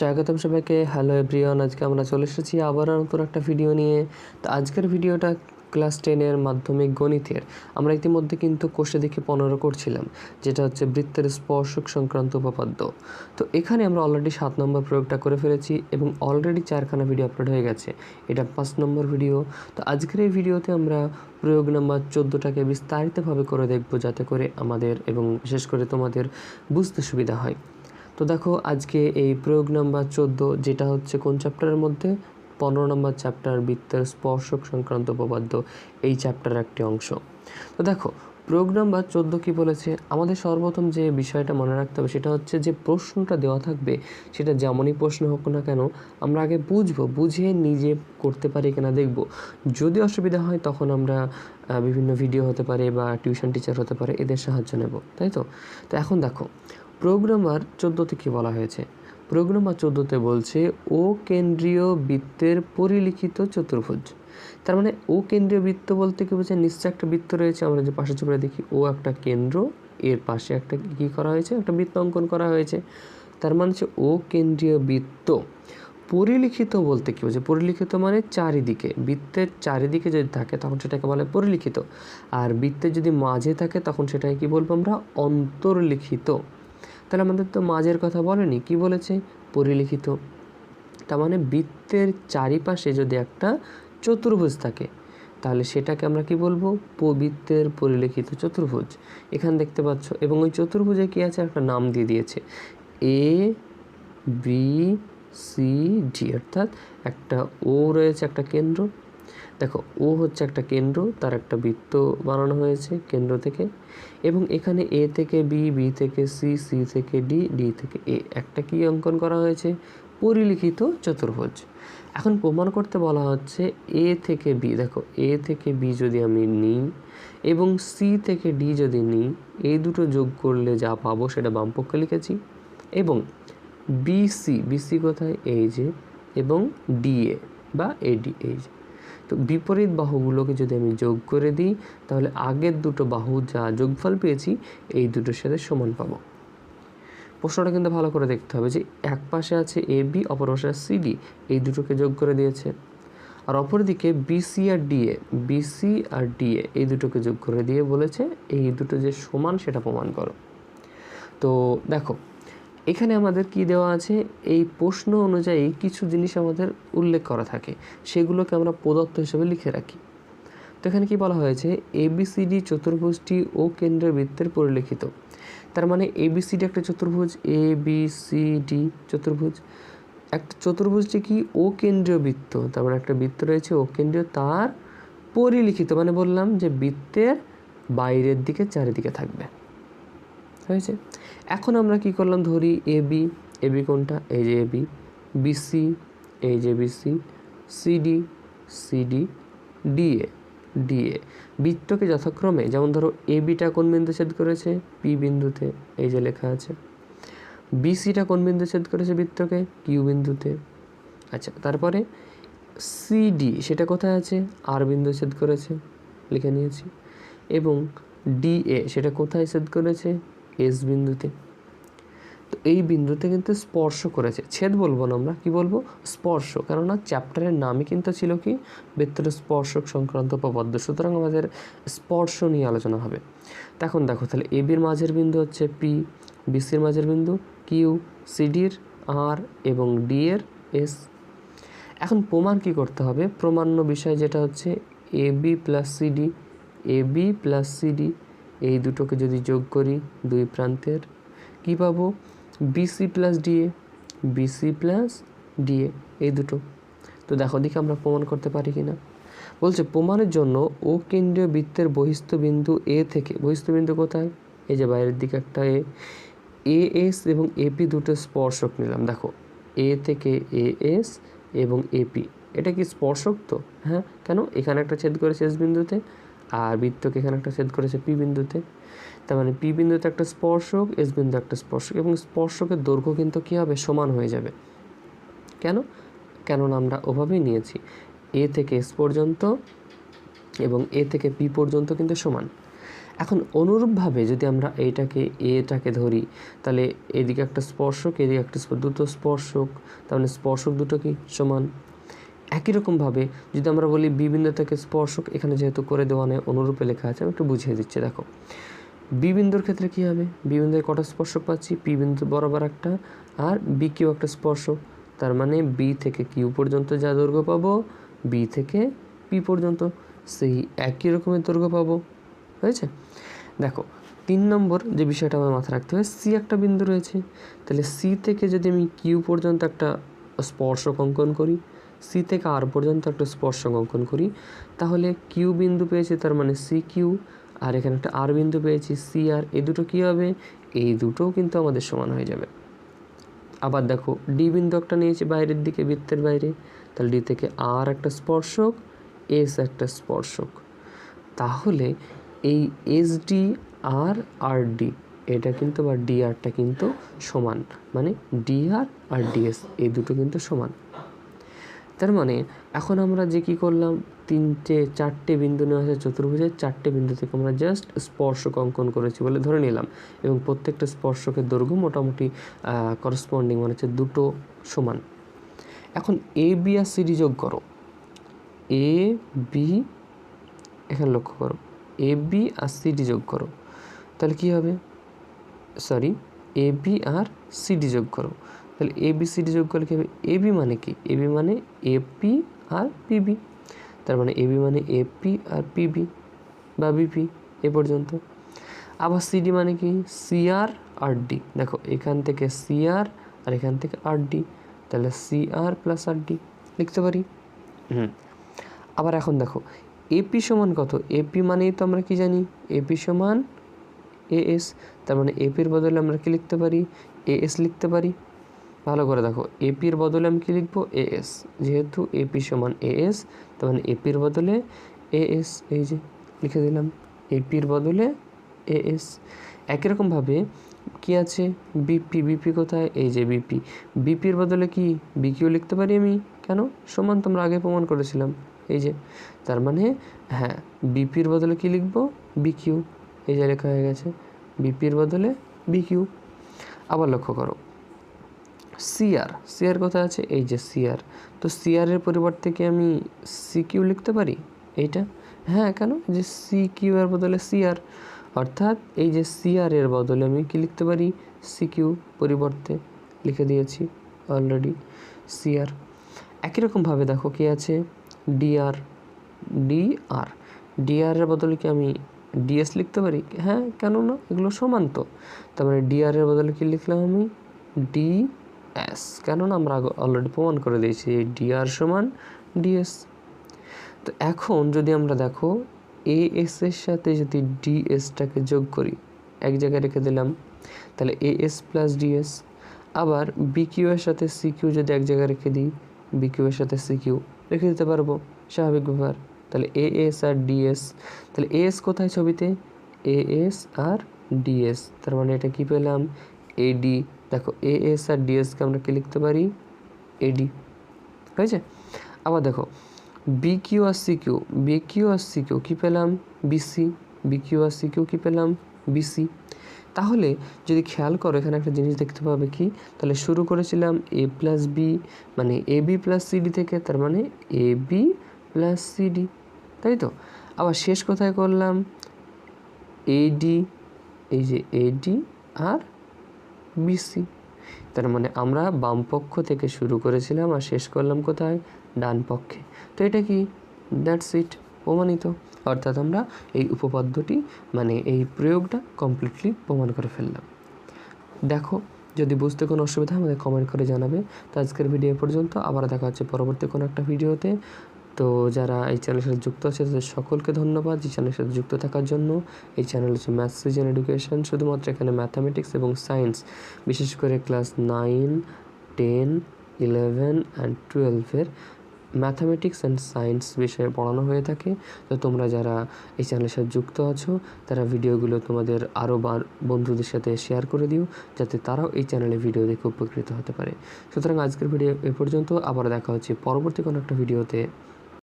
স্বাগতম সবাইকে। Hello everyone আজকে আমরা চলে এসেছি আবার নতুন একটা ভিডিও নিয়ে। তো আজকের ভিডিওটা ক্লাস টেনের মাধ্যমিক গণিতের। আমরা ইতিমধ্যে কিন্তু কোষে দেখে পনেরো করছিলাম, যেটা হচ্ছে বৃত্তের স্পর্শক সংক্রান্ত উপপাদ্য। তো এখানে আমরা অলরেডি সাত নম্বর প্রয়োগটা করে ফেলেছি এবং অলরেডি চারখানা ভিডিও আপলোড হয়ে গেছে। এটা পাঁচ নম্বর ভিডিও তো আজকের এই ভিডিওতে আমরা প্রয়োগ নাম্বার চোদ্দোটাকে বিস্তারিতভাবে করে দেখব, যাতে করে আমাদের এবং বিশেষ করে তোমাদের বুঝতে সুবিধা হয়। তো দেখো, আজকে এই প্রয়োগ নাম্বার চোদ্দ, যেটা হচ্ছে কোন চ্যাপ্টারের মধ্যে? পনেরো নম্বর চ্যাপ্টার বৃত্তের স্পর্শক সংক্রান্ত উপপাদ্য, এই চ্যাপ্টারের একটি অংশ। তো দেখো, প্রয়োগ নাম্বার চোদ্দ কী বলেছে? আমাদের সর্বপ্রথম যে বিষয়টা মনে রাখতে হবে, সেটা হচ্ছে যে প্রশ্নটা দেওয়া থাকবে, সেটা যেমনই প্রশ্ন হোক না কেন, আমরা আগে বুঝব, বুঝে নিজে করতে পারি কিনা দেখব। যদি অসুবিধা হয়, তখন আমরা বিভিন্ন ভিডিও হতে পারে বা টিউশন টিচার হতে পারে, এদের সাহায্য নেব, তাই তো? তো এখন দেখো প্রোগ্রামার চোদ্দোতে কী বলা হয়েছে? প্রোগ্রামার চোদ্দোতে বলছে, ও কেন্দ্রীয় বৃত্তের পরিলিখিত চতুর্ভুজ। তার মানে ও কেন্দ্রীয় বৃত্ত বলতে কি বোঝায়? নিশ্চয় একটা বৃত্ত রয়েছে। আমরা যে পাশে ছবিটা দেখি, ও একটা কেন্দ্র, এর পাশে একটা কী করা হয়েছে? একটা বৃত্ত অঙ্কন করা হয়েছে। তার মানে হচ্ছে, ও কেন্দ্রীয় বৃত্ত পরিলিখিত বলতে কী বোঝায়? পরিলিখিত মানে চারিদিকে। বৃত্তের চারিদিকে যদি থাকে, তখন সেটাকে বলে পরিলিখিত। আর বৃত্তের যদি মাঝে থাকে, তখন সেটাকে কি বলব আমরা? অন্তর্লিখিত। তাহলে আমাদের তো মাঝের কথা বলেনি, কি বলেছে? পরিলিখিত। তার মানে বৃত্তের চারিপাশে যদি একটা চতুর্ভুজ থাকে, তাহলে সেটাকে আমরা কি বলব? প- বৃত্তের পরিলিখিত চতুর্ভুজ। এখানে দেখতে পাচ্ছ, এবং ওই চতুর্ভুজে কি আছে? একটা নাম দিয়ে দিয়েছে। এ, বি, সি, ডি, অর্থাৎ একটা ও রয়েছে একটা কেন্দ্র দেখো, ও হচ্ছে একটা কেন্দ্র, তার একটা বৃত্ত বানানো হয়েছে কেন্দ্র থেকে। এবং এখানে এ থেকে বি বি থেকে সি সি থেকে ডি ডি থেকে এ একটা কি অঙ্কন করা হয়েছে? পরিলিখিত চতুর্ভুজ। এখন প্রমাণ করতে বলা হচ্ছে এ থেকে বি, দেখো, এ থেকে বি যদি আমি নিই এবং সি থেকে ডি যদি নিই, এই দুটো যোগ করলে যা পাবো সেটা বামপক্ষে লিখেছি। এবং বিসি বিসি কোথায়? এই যে, এবং ডিএ বা এডি এই যে। তো বিপরীত বাহুগুলোকে যদি আমি যোগ করে দিই, তাহলে আগের দুটো বাহু যা যোগফল পেয়েছি, এই দুটোর সাথে সমান পাবো। প্রশ্নটা কিন্তু ভালো করে দেখতে হবে যে এক পাশে আছে এ বি অপর পাশে আছে সিডি এই দুটোকে যোগ করে দিয়েছে। আর অপরদিকে বিসি আর ডিএ বিসি আর ডিএ এই দুটোকে যোগ করে দিয়ে বলেছে, এই দুটো যে সমান সেটা প্রমাণ করো। তো দেখো এখানে আমাদের কি দেওয়া আছে? এই প্রশ্ন অনুযায়ী কিছু জিনিস আমাদের উল্লেখ করা থাকে। সেগুলোকে আমরা প্রদত্ত হিসেবে লিখে রাখি। তো এখানে কি বলা হয়েছে? এবিসিডি চতুর্ভুজটি ও কেন্দ্রের বৃত্তের পরিলিখিত। তার মানে এবিসিডি একটা চতুর্ভুজ এ বি সি ডি চতুর্ভুজ। একটা চতুর্ভুজটি কি? ও কেন্দ্রীয় বৃত্ত। তার মানে একটা বৃত্ত রয়েছে ও কেন্দ্রীয়। তার পরিলিখিত মানে বললাম যে বৃত্তের বাইরের দিকে চারিদিকে থাকবে। হয়েছে। এখন আমরা কি করলাম? ধরি এ বি এ বি কোনটা? এই যে এ বি বিসি এই যে BC CD CD DA DA বৃত্তকে যথাক্রমে, যেমন ধরো এ বিটা কোন বিন্দু ছেদ করেছে? পি বিন্দুতে, এই যে লেখা আছে। বিসিটা কোন বিন্দু ছেদ করেছে বৃত্তকে? কিউ বিন্দুতে। আচ্ছা তারপরে সিডি সেটা কোথায় আছে? আর বিন্দু ছেদ করেছে, লিখে নিয়েছি। এবং ডিএ সেটা কোথায় ছেদ করেছে? এস বিন্দুতে। তো এই বিন্দুতে কিন্তু স্পর্শ করেছে। ছেদ বলব না আমরা, কি বলব? স্পর্শ। কেননা চ্যাপ্টারের নামই কিন্তু ছিল কি? বৃত্তের স্পর্শক সংক্রান্ত উপপাদ্য। সুতরাং আমাদের স্পর্শ নিয়ে আলোচনা হবে। তো এখন দেখো, তাহলে এ বির মাঝের বিন্দু হচ্ছে পি বিসির মাঝের বিন্দু কিউ সিডির আর এবং ডি এর এস এখন প্রমাণ কি করতে হবে? প্রমাণ্য বিষয় যেটা হচ্ছে A B plus CD B plus CD এই দুটোকে যদি যোগ করি দুই প্রান্তের, কি পাবো? BC plus DA BC plus DA এই দুটো। তো দেখো দেখি আমরা প্রমাণ করতে পারি কি না বলছে, প্রমাণের জন্য ও কেন্দ্রীয় বৃত্তের বহিস্থ বিন্দু এ থেকে বহিস্থ বিন্দু কোথায়? এই যে বাইরের দিকে একটা এ এ এস এবং এপি দুটো স্পর্শক নিলাম। দেখো এ থেকে এ এস এবং এপি এটা কি স্পর্শক তো? হ্যাঁ কেন? এখানে একটা ছেদ করে শেষ বিন্দুতে আর বৃত্তকে এখানে একটা ছেদ করেছে পি বিন্দুতে। তার মানে পি বিন্দুতে একটা স্পর্শক এস বিন্দু একটা স্পর্শক এবং স্পর্শকের দৈর্ঘ্য কিন্তু কী হবে? সমান হয়ে যাবে। কেন? কেননা আমরা ওভাবেই নিয়েছি। এ থেকে এস পর্যন্ত এবং এ থেকে পি পর্যন্ত কিন্তু সমান। এখন অনুরূপভাবে যদি আমরা এইটাকে, এটাকে ধরি, তাহলে এদিকে একটা স্পর্শক, এদিকে একটা দুটো স্পর্শক, তার মানে স্পর্শক দুটো কি সমান? একই রকমভাবে যদি আমরা বলি বি বিন্দু থেকে স্পর্শক, এখানে যেহেতু করে দেওয়া নেই, অনুরূপে লেখা আছে, আমি একটু বুঝিয়ে দিচ্ছি, দেখো। বি বিন্দুর ক্ষেত্রে কী হবে? বি বিন্দুতে কটা স্পর্শক পাচ্ছি? পি বিন্দু বরাবর একটা, আর বি কিউ একটা স্পর্শক। তার মানে বি থেকে কিউ পর্যন্ত যা দৈর্ঘ্য পাবো, বি থেকে পি পর্যন্ত। সেই একই রকমের দৈর্ঘ্য পাবো। হয়েছে? দেখো, তিন নম্বর যে বিষয়টা আমার মাথায় রাখতে হবে, সি একটা বিন্দু রয়েছে। তাহলে সি থেকে যদি আমি কিউ পর্যন্ত একটা স্পর্শক অঙ্কন করি সি থেকে আর পর্যন্ত একটা স্পর্শক অঙ্কন করি। তাহলে কিউ বিন্দু পেয়েছি তার মানে সি কিউ আর এখানে একটা আর বিন্দু পেয়েছি সি আর এই দুটো কী হবে? এই দুটোও কিন্তু আমাদের সমান হয়ে যাবে। আবার দেখো ডি বিন্দু একটা নিয়েছি বাইরের দিকে, বৃত্তের বাইরে। তাহলে ডি থেকে আর একটা স্পর্শক এস একটা স্পর্শক। তাহলে এই এস ডি আর আর ডি এটা কিন্তু বা ডিআরটা কিন্তু সমান। মানে ডিআর আর ডিএস এই দুটো কিন্তু সমান। তার মানে এখন আমরা যে কি করলাম? তিনটে, চারটে বিন্দু নেওয়া হয়েছে চতুর্ভুজের চারটে বিন্দু থেকে আমরা জাস্ট স্পর্শক অঙ্কন করেছি বলে ধরে নিলাম। এবং প্রত্যেকটা স্পর্শকের দৈর্ঘ্য মোটামুটি করসপন্ডিং মানে হচ্ছে দুটো সমান। এখন এ বি আর সিডি যোগ করো। এ বি এখানে লক্ষ্য করো। এ বি আর সিডি যোগ করো। তাহলে কি হবে? সরি এ বি আর সিডি যোগ করো। তাহলে এ বি সিডি যোগ করলে কী হবে? এ বি মানে কি? এ বি মানে এপি আর পিবি তার মানে এ বি মানে এপি আর পিবি বা বিপি এ পর্যন্ত। আবার সিডি মানে কি? সিআর আর ডি দেখো এখান থেকে সিআর আর এখান থেকে আর ডি তাহলে সিআর প্লাস আর ডি লিখতে পারি? হুম। আবার এখন দেখো এপি সমান কত? এপি মানেই তো আমরা কি জানি? এপি সমান এএস তার মানে এপির বদলে আমরা কি লিখতে পারি? এএস লিখতে পারি। ভালো করে দেখো এপির বদলে আমি কি লিখব? এএস যেহেতু এপি সমান এএস তার মানে এপির বদলে এএস এই যে লিখে দিলাম। এপির বদলে এএস একই রকমভাবে কি আছে? বিপি বিপি কোথায়? এই যে বিপি বিপির বদলে কি? বিকিউ লিখতে পারি আমি? কেন? সমান তোমরা আগে প্রমাণ করেছিলাম। এই যে, তার মানে হ্যাঁ বিপির বদলে কি লিখব? বিকিউ এই যে লেখা হয়ে গেছে। বিপির বদলে বিকিউ আবার লক্ষ্য করো। সিআর সিআর কোথায় আছে? এই যে সিআর তো সিআরের পরিবর্তে কি আমি সিকিউ লিখতে পারি? এইটা? হ্যাঁ কেন? যে সি কিউ এর বদলে সিআর অর্থাৎ এই যে সিআর এর বদলে আমি কি লিখতে পারি? সিকিউ পরিবর্তে লিখে দিয়েছি অলরেডি সিআর একই রকমভাবে দেখো কি আছে? ডিআর ডিআর ডিআর এর বদলে কি আমি ডিএস লিখতে পারি? হ্যাঁ কেন না এগুলো সমান তো। তার মানে ডিআর এর বদলে কি লিখলাম আমি? D S. কেননা আমরা অলরেডি প্রমাণ করে দিয়েছি, এই ডিআর সমান ডিএস তো এখন যদি আমরা দেখো, এ এস এর সাথে যদি ডিএসটাকে যোগ করি, এক জায়গায় রেখে দিলাম, তাহলে এ এস প্লাস ডিএস আবার বিকিউ এর সাথে সিকিউ যদি এক জায়গায় রেখে দিই বিকিউ এর সাথে সিকিউ রেখে দিতে পারব, স্বাভাবিক ব্যাপার। তাহলে এ এস আর ডিএস তাহলে এ এস কোথায় ছবিতে? এ এস আর ডিএস তার মানে এটা কি পেলাম? এডি দেখো এ এস আর ডিএসকে আমরা কি লিখতে পারি? এডি হয়েছে? আবার দেখো বি কিউ আর সি কিউ বি কিউ আর সি কিউ কী পেলাম? বিসি বি কিউ আর সি কিউ কী পেলাম? বিসি তাহলে যদি খেয়াল করো, এখানে একটা জিনিস দেখতে পাবে কি? তাহলে শুরু করেছিলাম এ প্লাস বি মানে এ বি প্লাস সিডি থেকে, তার মানে এ বি প্লাস সিডি তাই তো? আবার শেষ কোথায় করলাম? এডি এই যে এডি আর বিসি। তার মানে আমরা বাম পক্ষ থেকে শুরু করেছিলাম আর শেষ করলাম কোথায়? ডান পক্ষে। তো এটা কি? দ্যাটস ইট প্রমাণিত। অর্থাৎ আমরা এই উপপাদ্যটি মানে এই প্রয়োগটা কমপ্লিটলি প্রমাণ করে ফেললাম। দেখো, যদি বুঝতে কোনো অসুবিধা আমাদের কমেন্ট করে জানাবে। তো আজকের ভিডিও পর্যন্ত। আবার দেখা হচ্ছে পরবর্তী কোনো একটা ভিডিওতে তো যারা এই চ্যানেলের সাথে যুক্ত আছে, তাদের সকলকে ধন্যবাদ। এই চ্যানেলের সাথে যুক্ত থাকার জন্য, এই চ্যানেল হচ্ছে ম্যাথস সিজন এডুকেশন শুধুমাত্র এখানে ম্যাথামেটিক্স এবং সায়েন্স বিশেষ করে class nine ten eleven and টুয়েলভের ম্যাথামেটিক্স অ্যান্ড সায়েন্স বিষয়ে পড়ানো হয়ে থাকে। তো তোমরা যারা এই চ্যানেলের সাথে যুক্ত আছো, তারা ভিডিওগুলো তোমাদের আরও বন্ধুদের সাথে শেয়ার করে দিও, যাতে তারাও এই চ্যানেলে ভিডিও দেখে উপকৃত হতে পারে। সুতরাং আজকের ভিডিও এ পর্যন্ত আবার দেখা হচ্ছে পরবর্তী কোনো একটা ভিডিওতে